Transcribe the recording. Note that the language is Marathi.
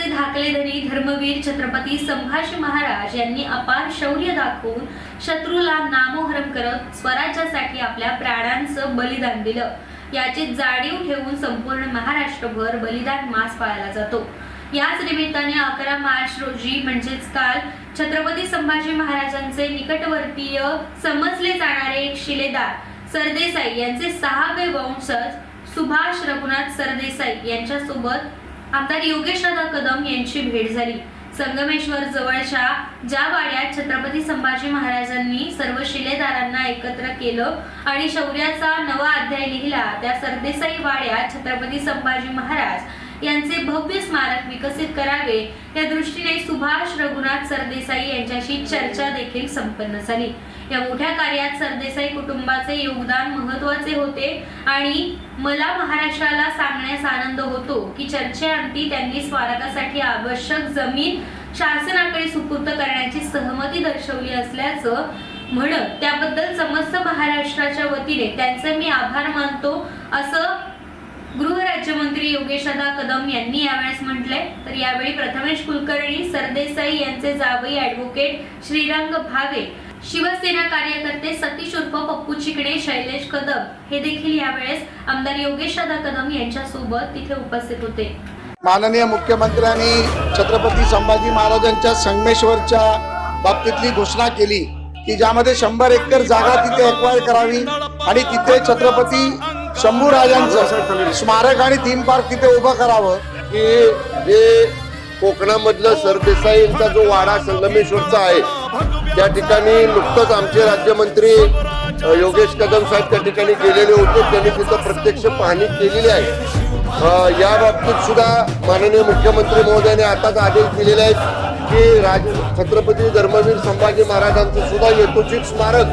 महाराष्ट्राचे धाकले धनी धर्मवीर छत्रपती संभाजी महाराज यांनी अपार शौर्य दाखवून शत्रूला नामोहरम करत स्वराज्यासाठी आपल्या प्राणांचं बलिदान दिलं. याची जाणीव ठेवून संपूर्ण महाराष्ट्रभर बलिदान मास पाळला जातो. याच निमित्ताने अकरा मार्च रोजी म्हणजेच काल छत्रपती संभाजी महाराजांचे निकटवर्तीय समजले जाणारे एक शिलेदार सरदेसाई यांचे सहावे वंशज सुभाष रघुनाथ सरदेसाई यांच्यासोबत आमदार योगेश दादा कदम यांची भेट झाली. संगमेश्वर जवळच्या ज्या वाड्यात छत्रपती संभाजी महाराजांनी सर्व शिलेदारांना एकत्र केलं आणि शौर्याचा नवा अध्याय लिहिला त्या सरदेसाई वाड्यात छत्रपती संभाजी महाराज यांचे भव्य स्मारक विकसित करावे या दृष्टीने सुभाष रघुनाथ सरदेसाई यांच्याशी चर्चा देखील संपन्न झाली. या मोठ्या कार्यात सरदेसाई कुटुंबाचे योगदान महत्त्वाचे होते आणि मला महाराष्ट्राला सांगण्यास आनंद होतो की चर्चेअंती त्यांनी स्मारकासाठी आवश्यक जमीन शासनाकडे सुपूर्द करण्याची सहमती दर्शवली असल्याचं म्हणत त्याबद्दल समस्त महाराष्ट्राच्या वतीने त्यांचे मी आभार मानतो असं गृहराज्यमंत्री योगेशदा कदम यांनी यावेळेस म्हटलंय. तर यावेळी प्रथमेश कुलकर्णी सरदेसाई यांचे जावई ऍडव्होकेट श्रीरंग भावे शिवसेना कार्यकर्ते सतीश उर्फ पप्पू चिकणे शैलेश कदम हे देखील यावेळेस आमदार योगेशदा कदम यांच्या सोबत तिथे उपस्थित होते. माननीय मुख्यमंत्र्यांनी छत्रपती संभाजी महाराजांच्या संगमेश्वरच्या बाबतीतली घोषणा केली की ज्यामध्ये शंभर एकर जागा तिथे एक्वायर करावी आणि तिथे छत्रपती शंभू राजांचं स्मारक आणि थीम पार्क तिथे उभं करावं. की जे कोकणामधलं सरदेसाई यांचा जो वाडा संगमेश्वरचा आहे त्या ठिकाणी नुकतंच आमचे राज्यमंत्री योगेश कदम साहेब त्या ठिकाणी गेलेले होते. त्यांनी तिथं प्रत्यक्ष पाहणी केलेली आहे. या बाबतीत सुद्धा माननीय मुख्यमंत्री महोदयाने आताच आदेश दिलेले आहेत की राज छत्रपती धर्मवीर संभाजी महाराजांचं सुद्धा येतोचित स्मारक